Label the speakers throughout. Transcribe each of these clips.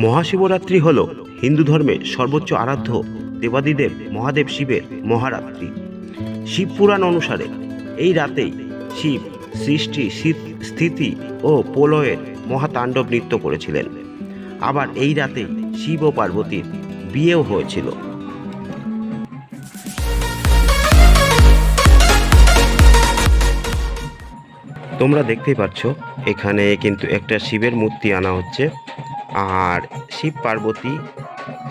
Speaker 1: মহাশিবরাত্রি হল হিন্দু ধর্মের সর্বোচ্চ আরাধ্য দেবাদিদেব মহাদেব শিবের মহারাত্রি। শিব পুরাণ অনুসারে এই রাতেই শিব, সৃষ্টি স্থিতি ও প্রলয়ের মহাতাণ্ডব নৃত্য করেছিলেন। আবার এই রাতেই শিব ও পার্বতীর বিয়েও হয়েছিল। তোমরা দেখতেই পাচ্ছ, এখানে কিন্তু একটা শিবের মূর্তি আনা হচ্ছে। আর শিব পার্বতী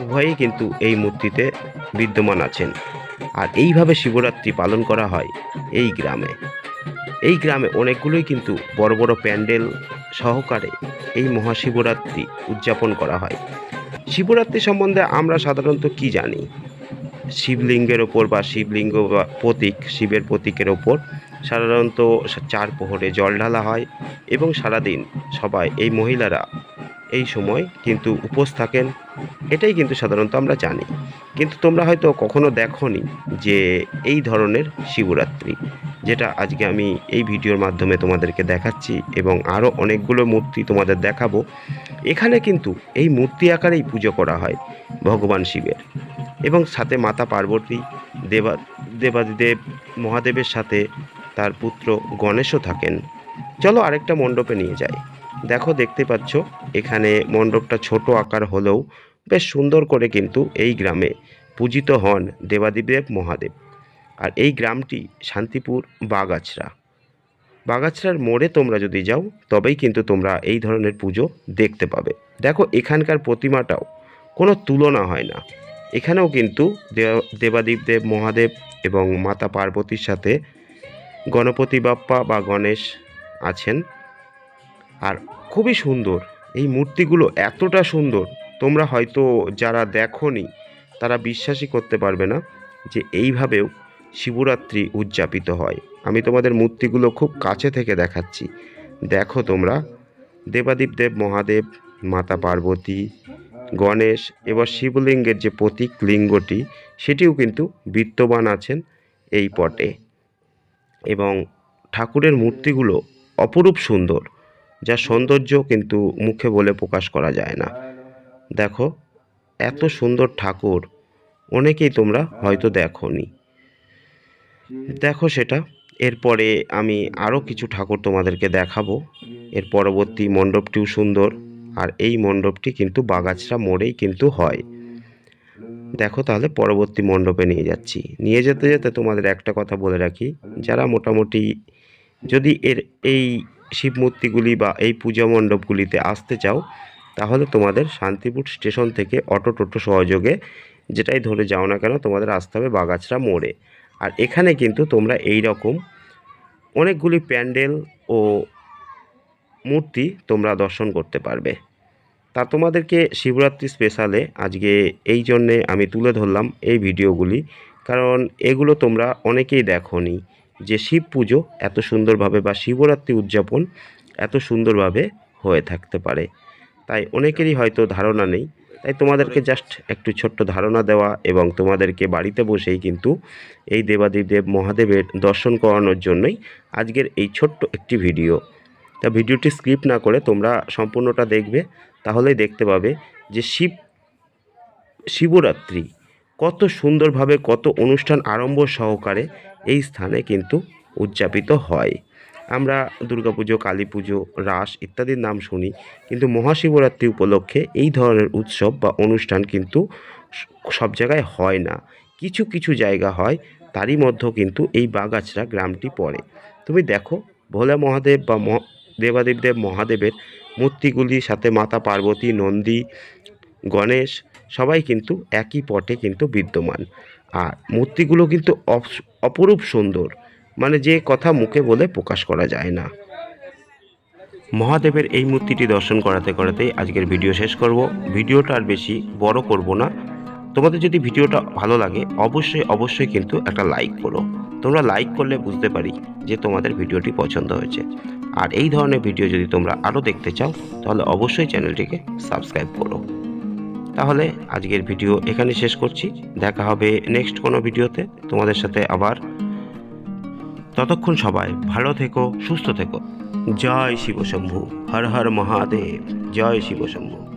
Speaker 1: উভয়ই কিন্তু এই মূর্তিতে বিদ্যমান আছেন। আর এইভাবে শিবরাত্রি পালন করা হয় এই গ্রামে। এই গ্রামে অনেকগুলোই কিন্তু বড় বড় প্যান্ডেল সহকারে এই মহাশিবরাত্রি উদযাপন করা হয়। শিবরাত্রি সম্বন্ধে আমরা সাধারণত কি জানি? শিবলিঙ্গের ওপর বা শিবলিঙ্গ বা প্রতীক, শিবের প্রতীকের ওপর সাধারণত চার প্রহরে জল ঢালা হয় এবং সারাদিন সবাই এই মহিলারা এই সময় কিন্তু উপোস থাকেন, এটাই কিন্তু সাধারণত আমরা জানি। কিন্তু তোমরা হয়তো কখনো দেখোনি যে এই ধরনের শিবরাত্রি, যেটা আজকে আমি এই ভিডিওর মাধ্যমে তোমাদেরকে দেখাচ্ছি এবং আরও অনেকগুলো মূর্তি তোমাদের দেখাবো। এখানে কিন্তু এই মূর্তি আকারেই পুজো করা হয় ভগবান শিবের এবং সাথে মাতা পার্বতী, দেবা, দেবাদিদেব, মহাদেবের সাথে তার পুত্র গণেশও থাকেন। চলো আরেকটা মণ্ডপে নিয়ে যাই। দেখো, দেখতে পাচ্ছ, এখানে মণ্ডপটা ছোট আকার হলেও বেশ সুন্দর করে কিন্তু এই গ্রামে পূজিত হন দেবাদিদেব মহাদেব। আর এই গ্রামটি শান্তিপুর বাগাছড়া। বাগাছড়ার মোড়ে তোমরা যদি যাও, তবেই কিন্তু তোমরা এই ধরনের পুজো দেখতে পাবে। দেখো, এখানকার প্রতিমাটাও কোনো তুলনা হয় না। এখানেও কিন্তু দেব- দেবাদিব দেব মহাদেব এবং মাতা পার্বতীর সাথে গণপতি বাপ্পা বা গণেশ আছেন। আর খুবই সুন্দর। এই মূর্তিগুলো এতটা সুন্দর, তোমরা হয়তো যারা দেখোনি, তারা বিশ্বাসই করতে পারবে না যে এইভাবেও শিবরাত্রি উদযাপিত হয়। আমি তোমাদের মূর্তিগুলো খুব কাছে থেকে দেখাচ্ছি। দেখো তোমরা দেবাদিব দেব, মহাদেব, মাতা পার্বতী, গণেশ, এবার শিবলিঙ্গের যে প্রতীক লিঙ্গটি, সেটিও কিন্তু বিদ্যমান আছেন এই পটে। এবং ঠাকুরের মূর্তিগুলো অপরূপ সুন্দর। যা সৌন্দর্য কিন্তু মুখে বলে প্রকাশ করা যায় না। দেখো, এত সুন্দর ঠাকুর অনেকেই তোমরা হয়তো দেখোনি। দেখো সেটা, এরপরে আমি আরও কিছু ঠাকুর তোমাদেরকে দেখাবো। এর পরবর্তী মণ্ডপটিও সুন্দর, আর এই মণ্ডপটি কিন্তু বাগাছরা মোড়েই কিন্তু হয়। দেখো তাহলে পরবর্তী মণ্ডপে নিয়ে যাচ্ছি। নিয়ে যেতে যেতে তোমাদের একটা কথা বলে রাখি, যারা মোটামুটি যদি এর এই শিব মূর্তিগুলি বা এই পূজা মণ্ডপগুলিতে আসতে চাও, তাহলে তোমাদের শান্তিপুর স্টেশন থেকে অটো টোটো সহযোগে যেটাই ধরে যাও না কেন তোমাদের আসতে হবে বাগাছড়া মোড়ে। আর এখানে কিন্তু তোমরা এই রকম অনেকগুলি প্যান্ডেল ও মূর্তি তোমরা দর্শন করতে পারবে। তা তোমাদেরকে শিবরাত্রি স্পেশালে আজকে এই জন্যে আমি তুলে ধরলাম এই ভিডিওগুলি, কারণ এগুলো তোমরা অনেকেই দেখোনি। যে শিব পুজো এত সুন্দরভাবে বা শিবরাত্রি উদযাপন এত সুন্দরভাবে হয়ে থাকতে পারে। তাই অনেকেরই হয়তো ধারণা নেই। তাই তোমাদেরকে জাস্ট একটু ছোট্ট ধারণা দেওয়া এবং তোমাদেরকে বাড়িতে বসেই কিন্তু এই দেবাদিদেব মহাদেবের দর্শন করানোর জন্যই আজকের এই ছোট্ট একটি ভিডিও। তা ভিডিওটি স্ক্রিপ্ট না করে তোমরা সম্পূর্ণটা দেখবে, তাহলেই দেখতে পাবে যে শিব, শিবরাত্রি কত সুন্দরভাবে, কত অনুষ্ঠান আরম্ভ সহকারে এই স্থানে কিন্তু উদযাপিত হয়। আমরা দুর্গাপুজো কালী পুজো রাস ইত্যাদির নাম শুনি, কিন্তু মহাশিবরাত্রি উপলক্ষে এই ধরনের উৎসব বা অনুষ্ঠান কিন্তু সব জায়গায় হয় না। কিছু কিছু জায়গা হয়, তারই মধ্যেও কিন্তু এই বাগাছড়া গ্রামটি পড়ে। তুমি দেখো, ভোলে মহাদেব বা দেবাদেবদেব মহাদেবের মূর্তিগুলির সাথে মাতা পার্বতী, নন্দী, গণেশ, সবাই কিন্তু একই পটে কিন্তু বিদ্যমান। আর মূর্তিগুলো কিন্তু অপ- অপরূপ সুন্দর। মানে যে কথা মুখে বলে প্রকাশ করা যায় না। মহাদেবের এই মূর্তিটি দর্শন করাতে করাতে আজকের ভিডিও শেষ করব। ভিডিওটা আর বেশি বড় করব না। তোমাদের যদি ভিডিওটা ভালো লাগে, অবশ্যই অবশ্যই কিন্তু একটা লাইক করো। তোমরা লাইক করলে বুঝতে পারি যে তোমাদের ভিডিওটি পছন্দ হয়েছে। আর এই ধরনের ভিডিও যদি তোমরা আরও দেখতে চাও, তাহলে অবশ্যই চ্যানেলটিকে সাবস্ক্রাইব করো। তাহলে আজকের ভিডিও এখানে শেষ করছি। দেখা হবে নেক্সট কোনো ভিডিওতে। তোমাদের সাথে আবার। ততক্ষণ সবাই ভালো থেকো, সুস্থ থেকো। জয় শিবশম্ভু। হর হর মহাদেব। জয় শিবশম্ভু।